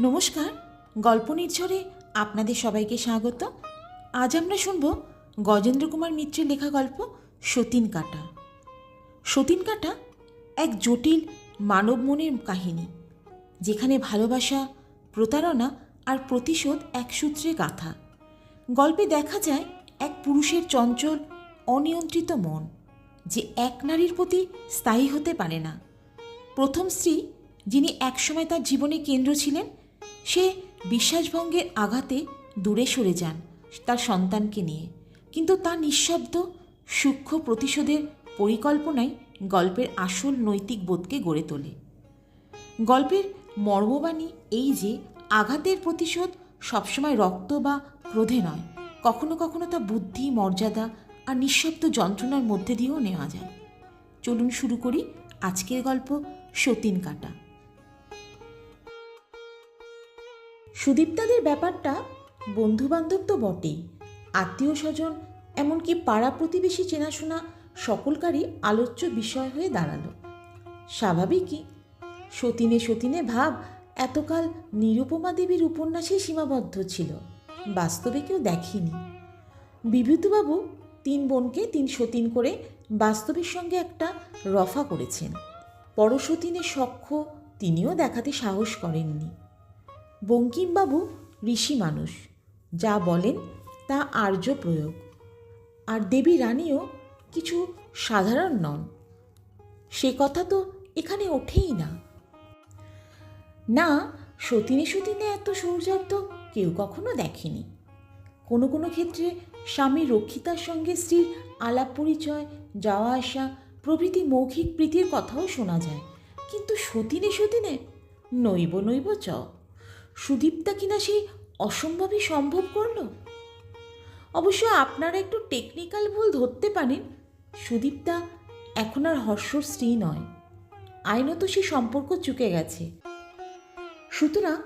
নমস্কার, গল্প নির্ঝরে আপনাদের সবাইকে স্বাগত। আজ আমরা শুনব গজেন্দ্র কুমার মিত্রের লেখা গল্প সতীন কাটা। সতীন কাটা এক জটিল মানব মনের কাহিনী, যেখানে ভালোবাসা, প্রতারণা আর প্রতিশোধ এক সূত্রে গাথা। গল্পে দেখা যায় এক পুরুষের চঞ্চল, অনিয়ন্ত্রিত মন, যে এক নারীর প্রতি স্থায়ী হতে পারে না। প্রথম স্ত্রী, যিনি একসময় তার জীবনে কেন্দ্র ছিলেন সে বিশ্বাসভঙ্গের আঘাতে দূরে সরে যান তার সন্তানকে নিয়ে। কিন্তু তার নিঃশব্দ সূক্ষ্ম প্রতিশোধের পরিকল্পনাই গল্পের আসল নৈতিক বোধকে গড়ে তোলে। গল্পের মর্মবাণী এই যে, আঘাতের প্রতিশোধ সবসময় রক্ত বা ক্রোধে নয়, কখনো কখনো তা বুদ্ধি, মর্যাদা আর নিঃশব্দ যন্ত্রণার মধ্যে দিয়েও নেওয়া যায়। চলুন শুরু করি আজকের গল্প সতীন কাটা। সুদীপ্তাদের ব্যাপারটা বন্ধুবান্ধব তো বটেই। আত্মীয় স্বজন এমনকি পাড়া প্রতিবেশী চেনাশোনা সকলকারই আলোচ্য বিষয় হয়ে দাঁড়াল। স্বাভাবিকই সতীনে সতীনে ভাব এতকাল নিরুপমা দেবীর উপন্যাসে সীমাবদ্ধ ছিল, বাস্তবে কেউ দেখেনি। বিভূতিবাবু তিন বোনকে তিন সতীন করে বাস্তবের সঙ্গে একটা রফা করেছেন। পরশতীনের সখ্য, তিনিও দেখাতে সাহস করেননি। বঙ্কিমবাবু ঋষি মানুষ। যা বলেন তা আর্য প্রয়োগ। আর দেবী রানীও কিছু সাধারণ নন। সে কথা তো এখানে ওঠেই না। না, সতীনে সতীনে এত সৌজন্য কেউ কখনো দেখেনি। কোনো কোনো ক্ষেত্রে স্বামী রক্ষিতার সঙ্গে স্ত্রীর আলাপ পরিচয়, যাওয়া আসা, প্রভৃতি মৌখিক প্রীতির কথাও শোনা যায়। কিন্তু সতীনে সতীনে নৈব নৈব চ সুদীপ্তা কিনা সেই অসম্ভবই সম্ভব করল? অবশ্য আপনারা একটু টেকনিক্যাল ভুল ধরতে পারেন। সুদীপ্তা এখন আর হর্ষর স্ত্রী নয়। আইনত সে সম্পর্ক চুকে গেছে। সুতরাং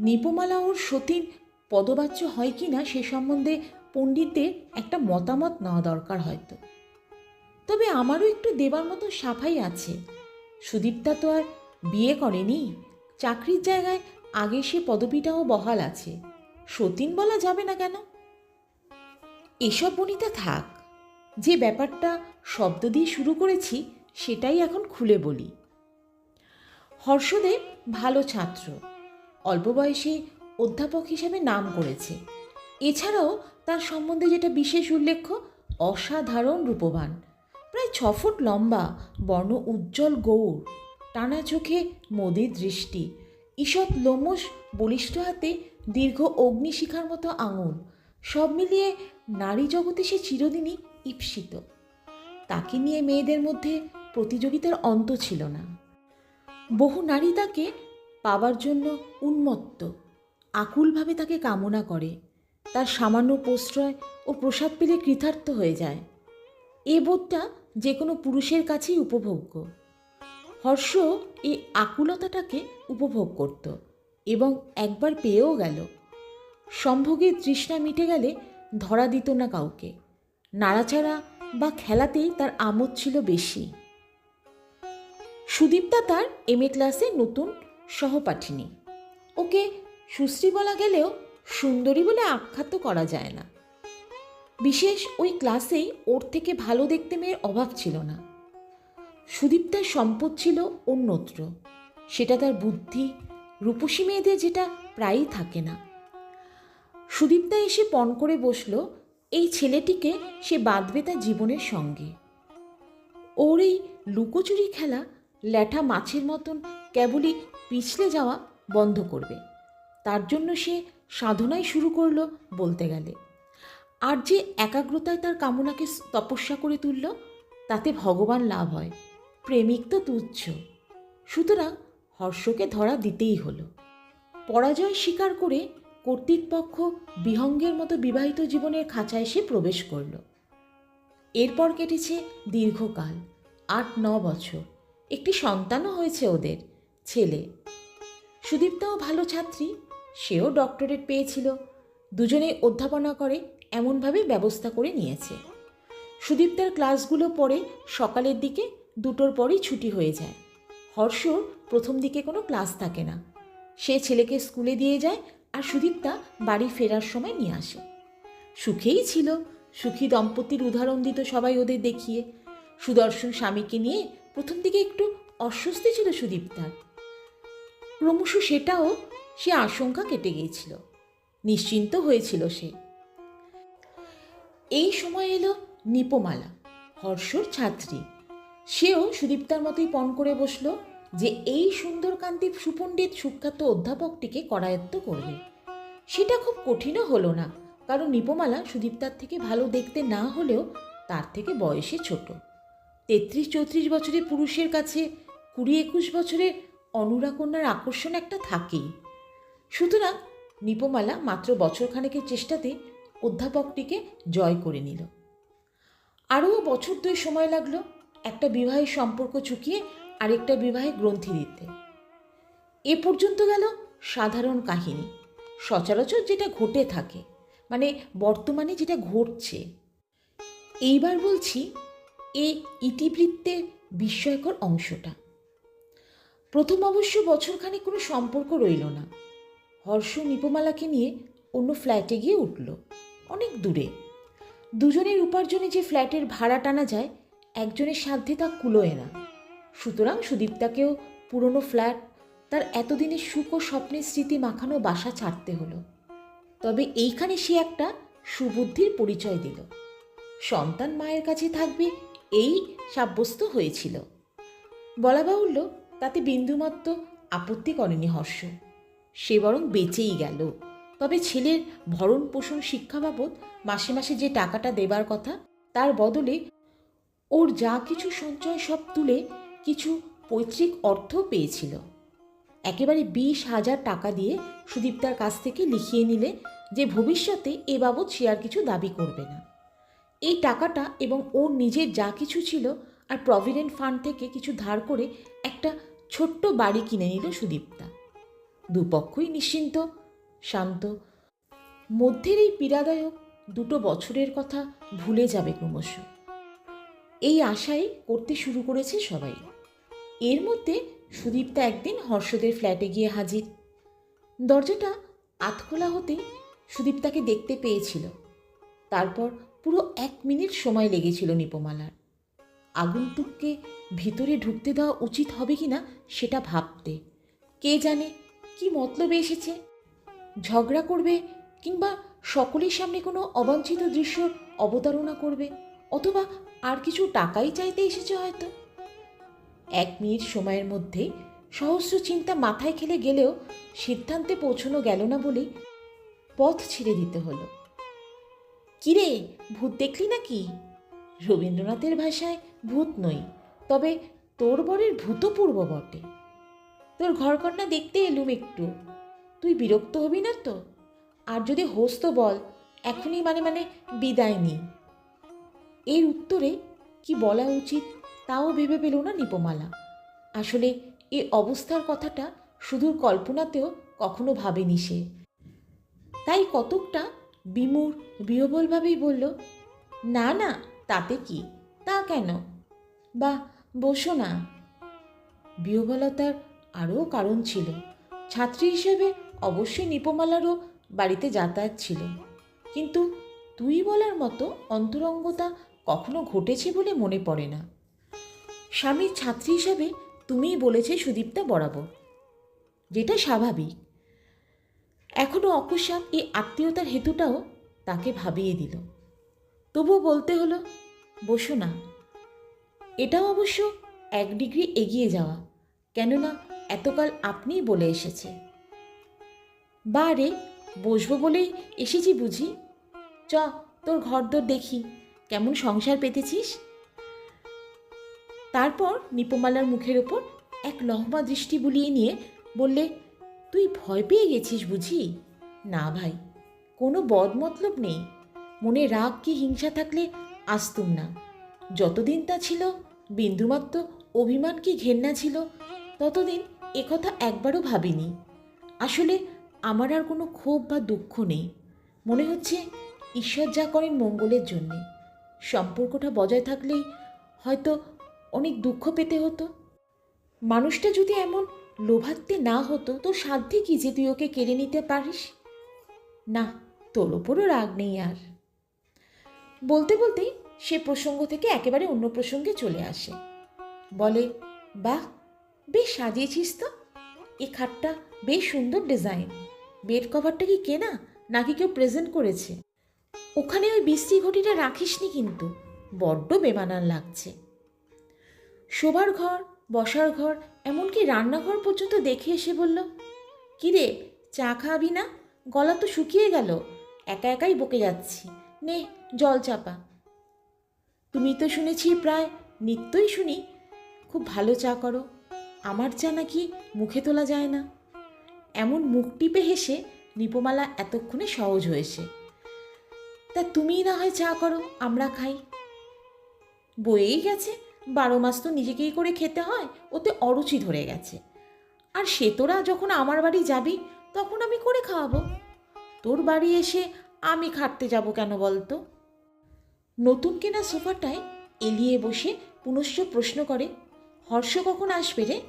নিপমালা ওর সতীন পদবাচ্য হয় কি না সে সম্বন্ধে পণ্ডিতদের একটা মতামত নেওয়া দরকার হয়তো। তবে আমারও একটু দেবার মতো সাফাই আছে। সুদীপ্তা তো আর বিয়ে করেনি। চাকরির জায়গায় আগে সে পদবিটাও বহাল আছে। সতীন বলা যাবে না কেন? এসব বনিতা থাক। যে ব্যাপারটা শব্দ দিয়ে শুরু করেছি, সেটাই এখন খুলে বলি। হর্ষদেব ভালো ছাত্র। অল্প বয়সে অধ্যাপক হিসাবে নাম করেছে। এছাড়াও তার সম্বন্ধে যেটা বিশেষ উল্লেখ্য, অসাধারণ রূপবান। প্রায় ছ ফুট লম্বা, বর্ণ উজ্জ্বল গৌর। টানা চোখে মোদির দৃষ্টি। ঈষৎ লোমস বলিষ্ঠ হাতে দীর্ঘ অগ্নিশিখার মতো আঙুল। সব মিলিয়ে নারী জগতে সে চিরদিনই ঈপ্সিত। তাকে নিয়ে মেয়েদের মধ্যে প্রতিযোগিতার অন্ত ছিল না। বহু নারী তাকে পাবার জন্য উন্মত্ত, আকুলভাবে তাকে কামনা করে। তার সামান্য প্রশ্রয় ও প্রসাদ পেলে কৃতার্থ হয়ে যায়। এ বোধটা যে কোনো পুরুষের কাছেই উপভোগ্য। হর্ষ এই আকুলতাটাকে উপভোগ করত এবং একবার পেয়েও গেল। সম্ভোগের তৃষ্ণা মিটে গেলে ধরা দিত না কাউকে। নাড়াচাড়া বা খেলাতেই তার আমোদ ছিল বেশি। সুদীপ্তা তার এম এ ক্লাসে নতুন সহপাঠিনী। ওকে সুশ্রী বলা গেলেও সুন্দরী বলে আখ্যাত করা যায় না। বিশেষ ওই ক্লাসেই ওর থেকে ভালো দেখতে মেয়ের অভাব ছিল না। সুদীপ্তার সম্পদ ছিল অন্যত্র। সেটা তার বুদ্ধি, রূপসী মেয়েদের যেটা প্রায়ই থাকে না। সুদীপ্তা এসে পণ করে বসল, এই ছেলেটিকে সে বাঁধবে তার জীবনের সঙ্গে। ওর এই লুকোচুরি খেলা ল্যাঠা মাছের মতন কেবলই পিছলে যাওয়া বন্ধ করবে। তার জন্য সে সাধনাই শুরু করল বলতে গেলে। আর যে একাগ্রতায় তার কামনাকে তপস্যা করে তুলল, তাতে ভগবান লাভ হয়। প্রেমিক তো তুচ্ছ। সুতরাং হর্ষকে ধরা দিতেই হলো। পরাজয় স্বীকার করে কর্তৃপক্ষ বিহঙ্গের মতো বিবাহিত জীবনের খাঁচায় এসে প্রবেশ করল। এরপর কেটেছে দীর্ঘকাল, আট ন বছর। একটি সন্তানও হয়েছে ওদের, ছেলে। সুদীপ্তাও ভালো ছাত্রী, সেও ডক্টরেট পেয়েছিল। দুজনে অধ্যাপনা করে, এমনভাবে ব্যবস্থা করে নিয়েছে। সুদীপ্তার ক্লাসগুলো পরে সকালের দিকে দুটোর পরই ছুটি হয়ে যায়। হর্ষর প্রথম দিকে কোনো ক্লাস থাকে না। সে ছেলেকে স্কুলে দিয়ে যায় আর সুদীপ্তা বাড়ি ফেরার সময় নিয়ে আসে। সুখেই ছিল, সুখী দম্পতির উদাহরণ দিত সবাই ওদের দেখিয়ে। সুদর্শন স্বামীকে নিয়ে প্রথম দিকে একটু অস্বস্তি ছিল সুদীপ্তার। ক্রমশ সেটাও সে আশঙ্কা কেটে গিয়েছিল। নিশ্চিন্ত হয়েছিল সে। এই সময় এলো নিপমালা, হর্ষর ছাত্রী। সেও সুদীপ্তার মতোই পণ করে বসল যে এই সুন্দরকান্তি সুপণ্ডিত সুখ্যাত অধ্যাপকটিকে করায়ত্ত করবে। সেটা খুব কঠিনও হলো না, কারণ নিপমালা সুদীপ্তার থেকে ভালো দেখতে না হলেও তার থেকে বয়সে ছোট। তেত্রিশ চৌত্রিশ বছরের পুরুষের কাছে কুড়ি একুশ বছরের অনুরাকন্যার আকর্ষণ একটা থাকেই। সুতরাং নিপমালা মাত্র বছরখানেকের চেষ্টাতে অধ্যাপকটিকে জয় করে নিল। আরও বছর দুই সময় লাগল একটা বিবাহের সম্পর্ক চুকিয়ে আরেকটা বিবাহে গ্রন্থি দিতে। এ পর্যন্ত গেল সাধারণ কাহিনী। সচরাচর যেটা ঘটে থাকে মানে বর্তমানে যেটা ঘটছে। এইবার বলছি, এ ইতিবৃত্তের বিস্ময়কর অংশটা। প্রথম অবশ্য বছরখানে কোনো সম্পর্ক রইল না। হর্ষ নিপমালাকে নিয়ে অন্য ফ্ল্যাটে গিয়ে উঠল, অনেক দূরে। দুজনের উপার্জনে যে ফ্ল্যাটের ভাড়া টানা যায় একজনের সাধ্যে তা কুলোয় না। সুতরাং সুদীপ্তাকেও পুরনো ফ্ল্যাট, তার এতদিনের সুখ ও স্বপ্নের স্মৃতি মাখানো বাসা ছাড়তে হলো। তবে এইখানে সে একটা সুবুদ্ধির পরিচয় দিল। সন্তান মায়ের কাছে থাকবে এই সাব্যস্ত হয়েছিল। বলা বাহুল্য, তাতে বিন্দুমাত্র আপত্তি করেনি হর্ষ। সে বরং বেঁচেই গেল। তবে ছেলের ভরণ পোষণ শিক্ষা বাবদ মাসে মাসে যে টাকাটা দেবার কথা, তার বদলে ওর যা কিছু সঞ্চয় সব তুলে কিছু পৈতৃক অর্থ পেয়েছিল। একেবারে বিশ হাজার টাকা দিয়ে সুদীপ্তার কাছ থেকে লিখিয়ে নিলে যে ভবিষ্যতে এ বাবদ সে আর কিছু দাবি করবে না। এই টাকাটা এবং ওর নিজের যা কিছু ছিল আর প্রভিডেন্ট ফান্ড থেকে কিছু ধার করে একটা ছোট্ট বাড়ি কিনে নিল সুদীপ্তা। দুপক্ষই নিশ্চিন্ত, শান্ত। মধ্যের এই পীড়াদায়ক দুটো বছরের কথা ভুলে যাবে ক্রমশ। এই আশাই করতে শুরু করেছে সবাই। এর মধ্যে সুদীপ্তা একদিন হর্ষদের ফ্ল্যাটে গিয়ে হাজির। দরজাটা আতখোলা হতেই সুদীপ্তাকে দেখতে পেয়েছিল। তারপর পুরো এক মিনিট সময় লেগেছিল নিপমালার। আগন্তুককে ভিতরে ঢুকতে দেওয়া উচিত হবে কি না সেটা ভাবতে। কে জানে কি মতলবে এসেছে? ঝগড়া করবে কিংবা সকলের সামনে কোনো অবাঞ্ছিত দৃশ্য অবতারণা করবে, অথবা আর কিছু টাকাই চাইতে এসেছে হয়তো। এক মিনিট সময়ের মধ্যে সহস্র চিন্তা মাথায় খেলে গেলেও সিদ্ধান্তে পৌঁছানো গেল না বলে পথ ছেড়ে দিতে হলো। কিরে, ভূত দেখলি নাকি? রবীন্দ্রনাথের ভাষায়, ভূত নই, তবে তোর বরের ভূতপূর্ব বটে। তোর ঘরকন্যা দেখতে এলুম একটু। তুই বিরক্ত হবি না তো? আর যদি হোস তো বল, এখনই মানে মানে বিদায় নি এর উত্তরে কি বলা উচিত তাও ভেবে পেল না নিপমালা। আসলে এ অবস্থার কথাটা সুদূর কল্পনাতেও কখনো ভাবেনি সে। তাই কতকটা বিমূর বিহবলভাবেই বলল, না না, তাতে কি? তা কেন? বা বসো না। বিহবলতার আরও কারণ ছিল। ছাত্রী হিসেবে অবশ্যই নিপমালারও বাড়িতে যাতায়াত ছিল। কিন্তু তুই বলার মতো অন্তরঙ্গতা কখনো ঘটেছে বলে মনে পড়ে না। স্বামীর ছাত্রী হিসাবে তুমিই বলেছে সুদীপ্তা বরাবর। যেটা স্বাভাবিক। এখনও অকস্মাৎ এই আত্মীয়তার হেতুটাও তাকে ভাবিয়ে দিল। তবুও বলতে হলো, বসো না। এটাও অবশ্য এক ডিগ্রি এগিয়ে যাওয়া, কেননা এতকাল আপনিই বলে এসেছে। বা রে বসবো বলেই এসেছি বুঝি? চ, তোর ঘরদোর দেখি। কেমন সংসার পেতেছিস? তারপর নিপমালার মুখের ওপর এক লহমা দৃষ্টি বুলিয়ে নিয়ে বললে, তুই ভয় পেয়ে গেছিস বুঝি? না ভাই, কোনো বদমতলব নেই। মনে রাগ কি হিংসা থাকলে আসতুম না। যতদিন তা ছিল, বিন্দুমাত্র অভিমান কি ঘেন্না ছিল, ততদিন একথা একবারও ভাবিনি। আসলে আমার আর কোনো ক্ষোভ বা দুঃখ নেই। মনে হচ্ছে ঈশ্বর যা করেন মঙ্গলের জন্যে। সম্পর্কটা বজায় থাকলেই হয়তো অনেক দুঃখ পেতে হতো। মানুষটা যদি এমন লোভাত্তে না হতো, তো সাধ্যে কি যে তুই ওকে কেড়ে নিতে পারিস? না, তোর ওপরও রাগ নেই আর। বলতে বলতেই সে প্রসঙ্গ থেকে একেবারে অন্য প্রসঙ্গে চলে আসে। বলে, বাহ, বেশ সাজিয়েছিস তো। এ খাটটা বেশ সুন্দর ডিজাইন। বেড কভারটা কি কেনা নাকি কেউ প্রেজেন্ট করেছে? ওখানে ওই বৃষ্টি ঘটিটা রাখিসনি কিন্তু। বড্ড বেমানান লাগছে। শোবার ঘর, বসার ঘর, এমনকি রান্নাঘর পর্যন্ত দেখে এসে বলল কিরে চা খাবি না? গলা তো শুকিয়ে গেল। একা একাই বকে যাচ্ছি। নে, জল চাপা। তুমি তো শুনেছি প্রায়, নিত্যই শুনি। খুব ভালো চা করো। আমার চা নাকি মুখে তোলা যায় না। এমন মুখ টিপে হেসে নিপমালা এতক্ষণে সহজ হয়েছে। তা তুমিই না হয় চা করো, আমরা খাই। বয়েই গেছে, বারো মাস তো নিজেকেই করে খেতে হয়, ওতে অরুচি ধরে গেছে। আর সে তোরা যখন আমার বাড়ি যাবি, তখন আমি করে খাওয়াবো। তোর বাড়ি এসে আমি খাটতে যাব কেন বলতো? নতুন কেনা সোফাটায় এলিয়ে বসে পুনশ্চ প্রশ্ন করে, হর্ষ কখন আসবে রে?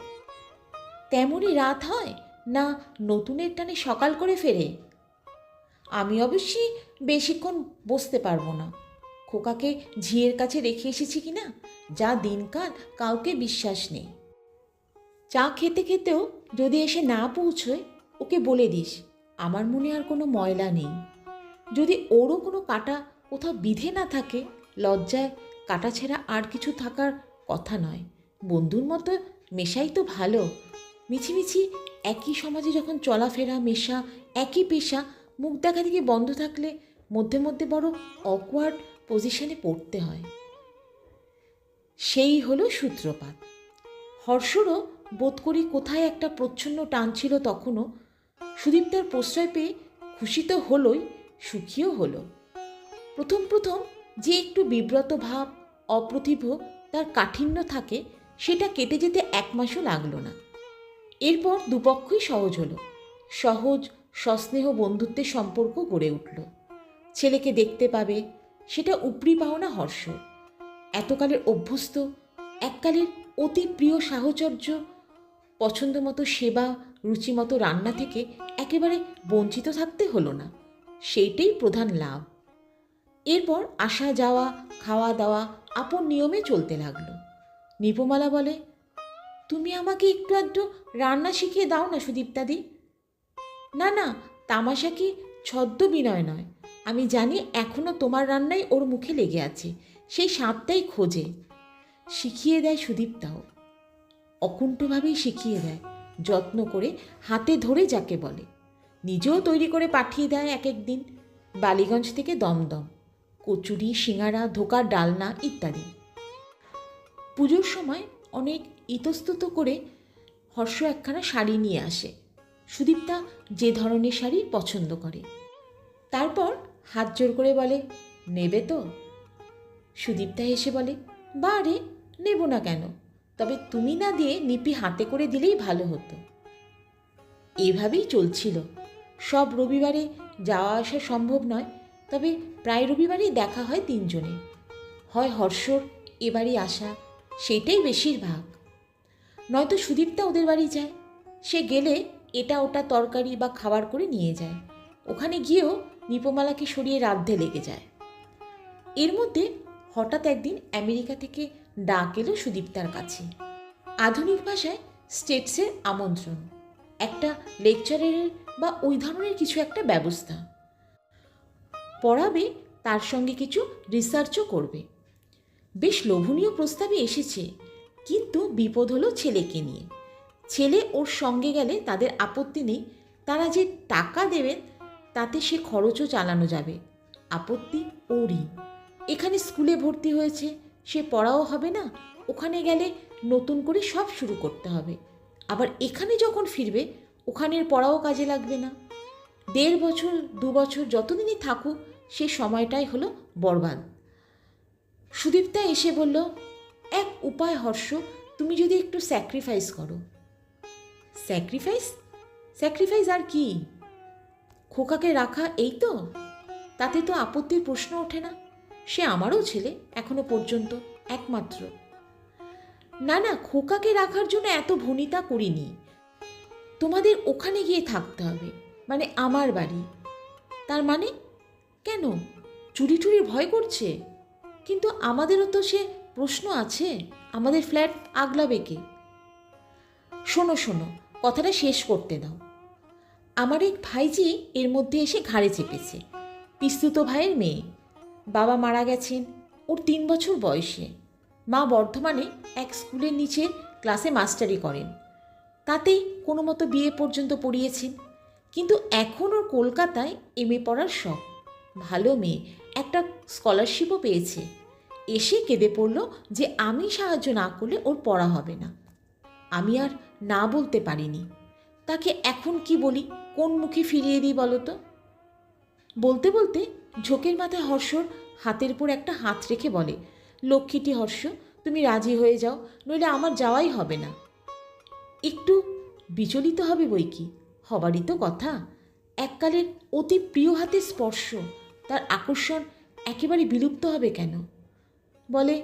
তেমনই রাত হয় না নতুনের টানে সকাল করে ফেরে? আমি অবশ্যই বেশিক্ষণ বসতে পারব না। খোকাকে ঝিয়ের কাছে রেখে এসেছি কি না যা দিনকাল কাউকে বিশ্বাস নেই। চা খেতে খেতেও যদি এসে না পৌঁছয়, ওকে বলে দিস, আমার মনে আর কোনো ময়লা নেই। যদি ওরও কোনো কাটা কোথাও বিধে না থাকে, লজ্জায় কাটা ছেঁড়া আর কিছু থাকার কথা নয়। বন্ধুর মতো মেশাই তো ভালো। মিছিমিছি একই সমাজে যখন চলাফেরা, মেশা, একই পেশা মুখ দেখা থেকে বন্ধ থাকলে মধ্যে মধ্যে বড় অকওয়ার্ড পজিশনে পড়তে হয়। সেই হলো সূত্রপাত। হর্ষরও বোধ করি কোথায় একটা প্রচ্ছন্ন টান ছিল তখনও সুদীপ্তার প্রশ্রয় পেয়ে খুশি তো হলোই, সুখীও হলো। প্রথম প্রথম যে একটু বিব্রত ভাব, অপ্রতিভ তার কাঠিন্য থাকে, সেটা কেটে যেতে এক মাসও লাগল না। এরপর দুপক্ষই সহজ হলো। সহজ সস্নেহ বন্ধুত্বের সম্পর্ক গড়ে উঠল। ছেলেকে দেখতে পাবে, সেটা উপরি পাওনা হর্ষ। এতকালের অভ্যস্ত, এককালের অতি প্রিয় সাহচর্য পছন্দ মতো সেবা, রুচিমতো রান্না থেকে একেবারে বঞ্চিত থাকতে হলো না। সেইটাই প্রধান লাভ। এরপর আসা যাওয়া, খাওয়া দাওয়া আপন নিয়মে চলতে লাগল। নিপমালা বলে, তুমি আমাকে একটু আধটু রান্না শিখিয়ে দাও না সুদীপ্তাদি। না না, তামাশা কি ছদ্ম বিনয় নয়। আমি জানি এখনও তোমার রান্নাই ওর মুখে লেগে আছে, সেই সাপটাই খোঁজে। শিখিয়ে দেয় সুদীপ্তাও। অকুণ্ঠভাবেই শিখিয়ে দেয়, যত্ন করে হাতে ধরে যাকে বলে। নিজেও তৈরি করে পাঠিয়ে দেয় এক এক দিন, বালিগঞ্জ থেকে দমদম, কচুরি সিঙাড়া ধোকার ডালনা ইত্যাদি। পুজোর সময় অনেক ইতস্তত করে হর্ষ একখানা শাড়ি নিয়ে আসে। সুদীপ্তা যে ধরনের শাড়ি পছন্দ করে। তারপর হাত জোর করে বলে, নেবে তো? সুদীপ্তা এসে বলে, বা রে, নেব না কেন? তবে তুমি না দিয়ে নিপি হাতে করে দিলেই ভালো হতো। এভাবেই চলছিল। সব রবিবারে যাওয়া আসা সম্ভব নয়, তবে প্রায় রবিবারেই দেখা হয় তিনজনে। হয় হর্ষর, এবারই আসা সেটাই বেশিরভাগ। নয়তো সুদীপ্তা ওদের বাড়ি যায়। সে গেলে এটা ওটা তরকারি বা খাবার করে নিয়ে যায়। ওখানে গিয়েও নিপমালাকে সরিয়ে রাধ্যে লেগে যায়। এর মধ্যে হঠাৎ একদিন আমেরিকা থেকে ডাক এলো সুদীপ্তার কাছে। আধুনিক ভাষায় স্টেটসের আমন্ত্রণ। একটা লেকচারের বা ওই ধরনের কিছু একটা ব্যবস্থা। পড়াবে, তার সঙ্গে কিছু রিসার্চও করবে। বেশ লোভনীয় প্রস্তাবে এসেছে, কিন্তু বিপদ হলো ছেলেকে নিয়ে। ছেলে ওর সঙ্গে গেলে তাদের আপত্তি নেই। তারা যে টাকা দেবেন তাতে সে খরচও চালানো যাবে। আপত্তি ওরই। এখানে স্কুলে ভর্তি হয়েছে, সে পড়াও হবে না। ওখানে গেলে নতুন করে সব শুরু করতে হবে। আবার এখানে যখন ফিরবে, ওখানের পড়াও কাজে লাগবে না। দেড় বছর, দু বছর যতদিনই থাকুক, সে সময়টাই হলো বরবাদ। সুদীপ্তা এসে বলল, এক উপায় হর্ষ, তুমি যদি একটু স্যাক্রিফাইস করো। স্যাক্রিফাইস স্যাক্রিফাইস আর কি? খোকাকে রাখা এই তো? তাতে তো আপত্তির প্রশ্ন ওঠে না। সে আমারও ছেলে, এখনও পর্যন্ত, একমাত্র। না না, খোকাকে রাখার জন্য এত ভনিতা করিনি। তোমাদের ওখানে গিয়ে থাকতে হবে মানে আমার বাড়ি। তার মানে? কেন? চুরি টুরির ভয় করছে? কিন্তু আমাদেরও তো সে প্রশ্ন আছে, আমাদের ফ্ল্যাট আগলাবে কে? শোনো শোনো কথাটা শেষ করতে দাও। আমার এক ভাইজি এর মধ্যে এসে ঘাড়ে চেপেছে। পিস্তুত ভাইয়ের মেয়ে। বাবা মারা গেছেন। ওর তিন বছর বয়সে। মা বর্ধমানে এক স্কুলের নিচের ক্লাসে মাস্টারি করেন। তাতেই কোনো মতো বিয়ে পর্যন্ত পড়িয়েছেন। কিন্তু এখন ওর কলকাতায় এম এ পড়ার শখ। ভালো মেয়ে। একটা স্কলারশিপও পেয়েছে। এসে কেঁদে পড়ল যে আমি সাহায্য না করলে ওর পড়া হবে না। আমি আর না বলতে পারিনি। তাকে এখন কি বলি? কোন মুখে ফিরিয়ে দিই বলো তো? বলতে বলতে ঝোঁকের মাথায় হর্ষর হাতের উপর একটা হাত রেখে বলে, লক্ষ্মীটি হর্ষ, তুমি রাজি হয়ে যাও, নইলে আমার যাওয়াই হবে না। একটু বিচলিত হবে বই কি? হবারই তো কথা। এককালের অতি প্রিয় হাতের স্পর্শ, তার আকর্ষণ একেবারে বিলুপ্ত হবে কেন? বলে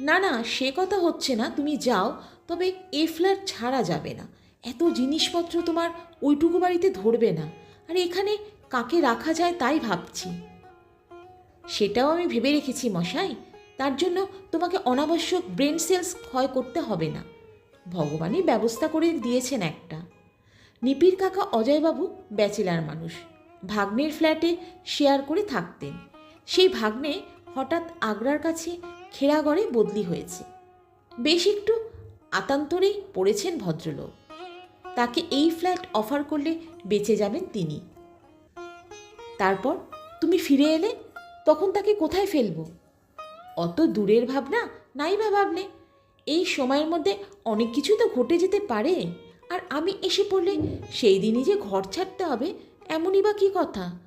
না না, সে কথা হচ্ছে না, তুমি যাও, তবে এ ফ্ল্যাট ছাড়া যাবে না। এত জিনিসপত্র তোমার ওইটুকু বাড়িতে ধরবে না। আর এখানে কাকে রাখা যায় তাই ভাবছি। সেটাও আমি ভেবে রেখেছি, মশাই। তার জন্য তোমাকে অনাবশ্যক ব্রেন সেলস ক্ষয় করতে হবে না। ভগবানই ব্যবস্থা করে দিয়েছেন একটা। নিপির কাকা অজয়বাবু ব্যাচেলার মানুষ। ভাগ্নের ফ্ল্যাটে শেয়ার করে থাকতেন। সেই ভাগ্নে হঠাৎ আগ্রার কাছে খেরাগড়ে বদলি হয়েছে। বেশ একটু আতান্তরেই পড়েছেন ভদ্রলোক। তাকে এই ফ্ল্যাট অফার করলে বেঁচে যাবেন তিনি। তারপর তুমি ফিরে এলে তখন তাকে কোথায় ফেলব? অত দূরের ভাবনা নাই বা ভাবলে। এই সময়ের মধ্যে অনেক কিছু তো ঘটে যেতে পারে। আর আমি এসে পড়লে সেই দিনই যে ঘর ছাড়তে হবে, এমনই বা কী কথা?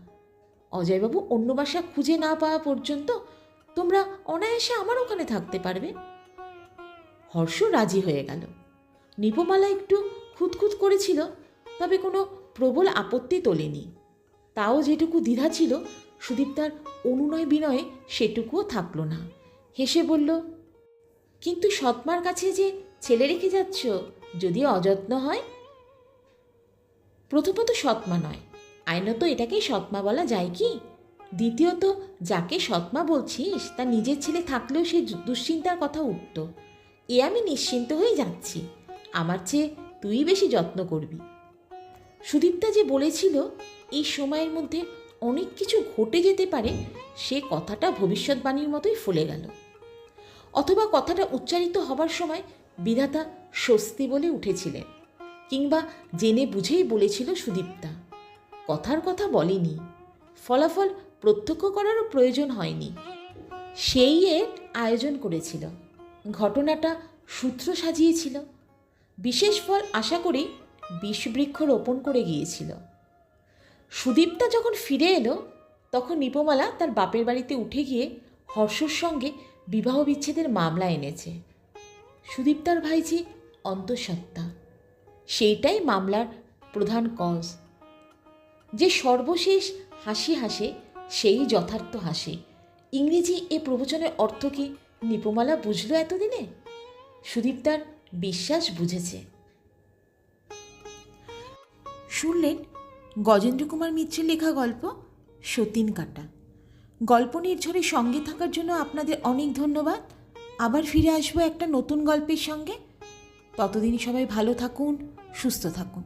অজয়বাবু অন্য বাসা খুঁজে না পাওয়া পর্যন্ত তোমরা অনায়াসে আমার ওখানে থাকতে পারবে। হর্ষ রাজি হয়ে গেল। নিপমালা একটু খুঁতখুত করেছিল, তবে কোনো প্রবল আপত্তি তোলেনি। তাও যেটুকু দ্বিধা ছিল, সুদীপ তার অনুনয় বিনয়ে সেটুকুও থাকল না। হেসে বলল, কিন্তু সৎমার কাছে যে ছেলে রেখে যাচ্ছ, যদি অযত্ন হয়? প্রথমত সৎমা নয়, আইনত এটাকেই সৎমা বলা যায় কি? দ্বিতীয়ত, যাকে সৎমা বলছিস, তা নিজের ছেলে থাকলেও সে দুশ্চিন্তার কথা উঠত। এ আমি নিশ্চিন্ত হয়ে যাচ্ছি। আমার চেয়ে তুই বেশি যত্ন করবি। সুদীপ্তা যে বলেছিল, এই সময়ের মধ্যে অনেক কিছু ঘটে যেতে পারে, সে কথাটা ভবিষ্যৎবাণীর মতোই ফুলে গেল। অথবা কথাটা উচ্চারিত হবার সময় বিধাতা স্বস্তি বলে উঠেছিলেন, কিংবা জেনে বুঝেই বলেছিল সুদীপ্তা। কথার কথা বলেনি। ফলাফল প্রত্যক্ষ করারও প্রয়োজন হয়নি। সেই এর আয়োজন করেছিল। ঘটনাটা সূত্র সাজিয়েছিল। বিশেষ ফল আশা করেই বিষবৃক্ষ রোপণ করে গিয়েছিল। সুদীপ্তা যখন ফিরে এলো, তখন নিপমালা তার বাপের বাড়িতে উঠে গিয়ে হর্ষর সঙ্গে বিবাহ বিচ্ছেদের মামলা এনেছে। সুদীপ্তার ভাইজি অন্তঃসত্ত্বা। সেইটাই মামলার প্রধান কজ। যে সর্বশেষ হাসি হাসে সেই যথার্থ হাসি। ইংরেজি এ প্রবচনের অর্থ কি নিপমালা বুঝলো এতদিনে? সুদীপ তার বিশ্বাস বুঝেছে। শুনলেন গজেন্দ্র কুমার মিত্রের লেখা গল্প সতীন কাটা। গল্প নির্ঝরের সঙ্গে থাকার জন্য আপনাদের অনেক ধন্যবাদ। আবার ফিরে আসব একটা নতুন গল্পের সঙ্গে। ততদিন সবাই ভালো থাকুন, সুস্থ থাকুন।